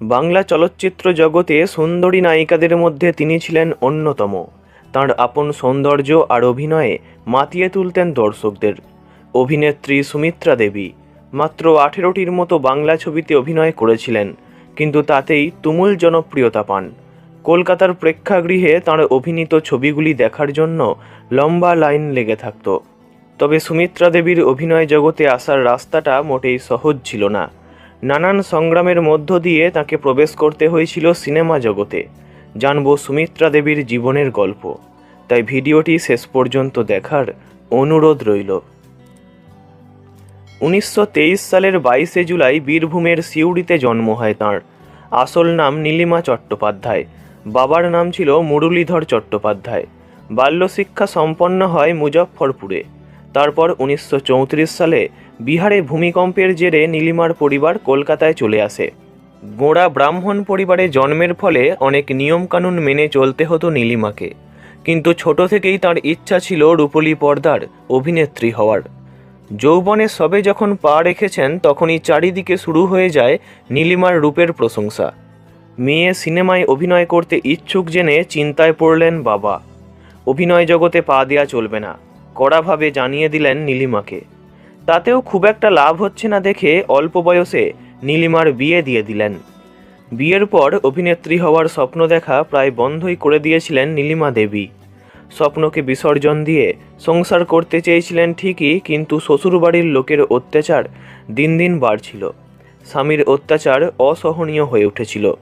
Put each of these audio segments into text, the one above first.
বাংলা চলচ্চিত্র জগতে সুন্দরী নায়িকাদের মধ্যে তিনি ছিলেন অন্যতম। তাঁর আপন সৌন্দর্য আর অভিনয়ে মাতিয়ে তুলতেন দর্শকদের। অভিনেত্রী সুমিত্রা দেবী মাত্র আঠেরোটির মতো বাংলা ছবিতে অভিনয় করেছিলেন, কিন্তু তাতেই তুমুল জনপ্রিয়তা পান। কলকাতার প্রেক্ষাগৃহে তাঁর অভিনীত ছবিগুলি দেখার জন্য লম্বা লাইন লেগে থাকত। তবে সুমিত্রা দেবীর অভিনয় জগতে আসার রাস্তাটা মোটেই সহজ ছিল না। নানান সংগ্রামের মধ্য দিয়ে তাকে প্রবেশ করতে হয়েছিল সিনেমা জগতে। জানব সুমিত্রা দেবীর জীবনের গল্প। তাই ভিডিওটি শেষ পর্যন্ত দেখার অনুরোধ রইল। উনিশশো তেইশ সালের বাইশে জুলাই বীরভূমের সিউড়িতে জন্ম হয় তাঁর। আসল নাম নীলিমা চট্টোপাধ্যায়। বাবার নাম ছিল মুরলীধর চট্টোপাধ্যায়। বাল্যশিক্ষা সম্পন্ন হয় মুজফ্ফরপুরে। তারপর উনিশশো চৌত্রিশ সালে বিহারে ভূমিকম্পের জেরে নীলিমার পরিবার কলকাতায় চলে আসে। গোড়া ব্রাহ্মণ পরিবারে জন্মের ফলে অনেক নিয়মকানুন মেনে চলতে হতো নীলিমাকে। কিন্তু ছোট থেকেই তার ইচ্ছা ছিল রূপলী পর্দার অভিনেত্রী হওয়ার। যৌবনে সবে যখন পা রেখেছেন, তখনই চারিদিকে শুরু হয়ে যায় নীলিমার রূপের প্রশংসা। মেয়ে সিনেমায় অভিনয় করতে ইচ্ছুক জেনে চিন্তায় পড়লেন বাবা। অভিনয় জগতে পা দেওয়া চলবে না, কড়াভাবে জানিয়ে দিলেন নীলিমাকে। তাতেও খুব একটা লাভ হচ্ছে না দেখে অল্প বয়সে নীলিমার বিয়ে দিয়ে দিলেন। বিয়ের পর অভিনেত্রী হওয়ার স্বপ্ন দেখা প্রায় বন্ধই করে দিয়েছিলেন নীলিমা দেবী। স্বপ্নকে বিসর্জন দিয়ে সংসার করতে চেয়েছিলেন ঠিকই, কিন্তু শ্বশুরবাড়ির লোকের অত্যাচার দিন দিন বাড়ছিল। স্বামীর অত্যাচার অসহনীয় হয়ে উঠেছিল।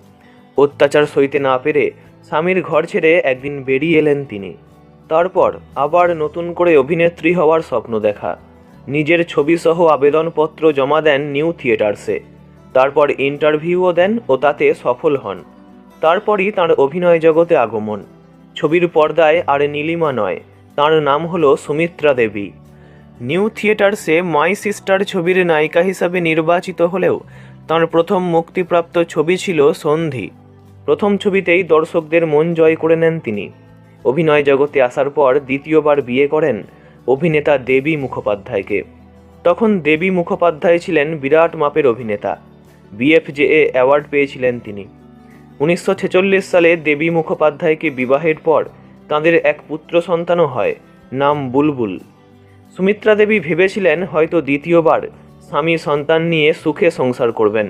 অত্যাচার সইতে না পেরে স্বামীর ঘর ছেড়ে একদিন বেরিয়ে এলেন তিনি। তারপর আবার নতুন করে অভিনেত্রী হওয়ার স্বপ্ন দেখা। নিজের ছবিসহ আবেদনপত্র জমা দেন নিউ থিয়েটার্সে। তারপর ইন্টারভিউও দেন ও তাতে সফল হন। তারপরই তার অভিনয় জগতে আগমন। ছবির পর্দায় আর নীলিমা নয়, তার নাম হলো সুমিত্রা দেবী। নিউ থিয়েটার্সে মাই সিস্টার ছবির নায়িকা হিসাবে নির্বাচিত হলেও তার প্রথম মুক্তিপ্রাপ্ত ছবি ছিল সন্ধি। প্রথম ছবিতেই দর্শকদের মন জয় করে নেন তিনি। অভিনয় জগতে আসার পর দ্বিতীয়বার বিয়ে করেন অভিনেতা দেবী মুখোপাধ্যায়কে। তখন দেবী মুখোপাধ্যায় ছিলেন বিরাট মাপের অভিনেতা। বিএফজেএ অ্যাওয়ার্ড পেয়েছিলেন তিনি। উনিশশো ছেচল্লিশ সালে দেবী মুখোপাধ্যায়কে বিবাহের পর তাঁদের এক পুত্র সন্তানও হয়, নাম বুলবুল। সুমিত্রা দেবী ভেবেছিলেন হয়তো দ্বিতীয়বার স্বামী সন্তান নিয়ে সুখে সংসার করবেন,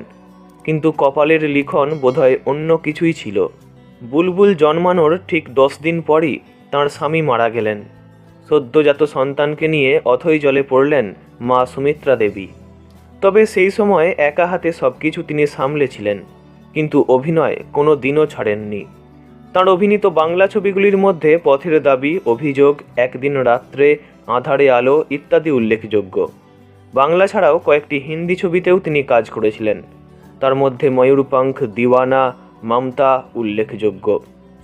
কিন্তু কপালের লিখন বোধহয় অন্য কিছুই ছিল। বুলবুল জন্মানোর ঠিক দশ দিন পরই তাঁর স্বামী মারা গেলেন। সদ্যজাত সন্তানকে নিয়ে অথই জলে পড়লেন মা সুমিত্রা দেবী। তবে সেই সময় একা হাতে সব কিছু তিনি সামলেছিলেন, কিন্তু অভিনয় কোনো দিনও ছাড়েননি। তাঁর অভিনীত বাংলা ছবিগুলির মধ্যে পথের দাবি, অভিযোগ, একদিন রাত্রে, আধারে আলো ইত্যাদি উল্লেখযোগ্য। বাংলা ছাড়াও কয়েকটি হিন্দি ছবিতেও তিনি কাজ করেছিলেন। তার মধ্যে ময়ূরপঙ্খ, দিওয়ানা, মমতা উল্লেখযোগ্য।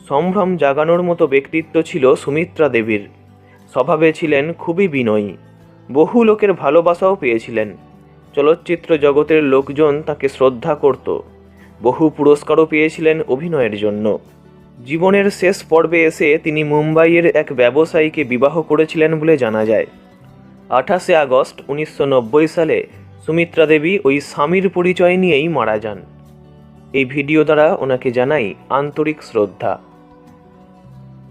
সম্ভ্রম জাগানোর মতো ব্যক্তিত্ব ছিল সুমিত্রা দেবীর। স্বভাবে ছিলেন খুবই বিনয়ী। বহু লোকের ভালোবাসাও পেয়েছিলেন। চলচ্চিত্র জগতের লোকজন তাকে শ্রদ্ধা করত। বহু পুরস্কারও পেয়েছিলেন অভিনয়ের জন্য। জীবনের শেষ পর্বে এসে তিনি মুম্বাইয়ের এক ব্যবসায়ীকে বিবাহ করেছিলেন বলে জানা যায়। আঠাশে আগস্ট উনিশশো নব্বই সালে সুমিত্রা দেবী ওই স্বামীর পরিচয় নিয়েই মারা যান। এই ভিডিও দ্বারা ওনাকে জানাই আন্তরিক শ্রদ্ধা।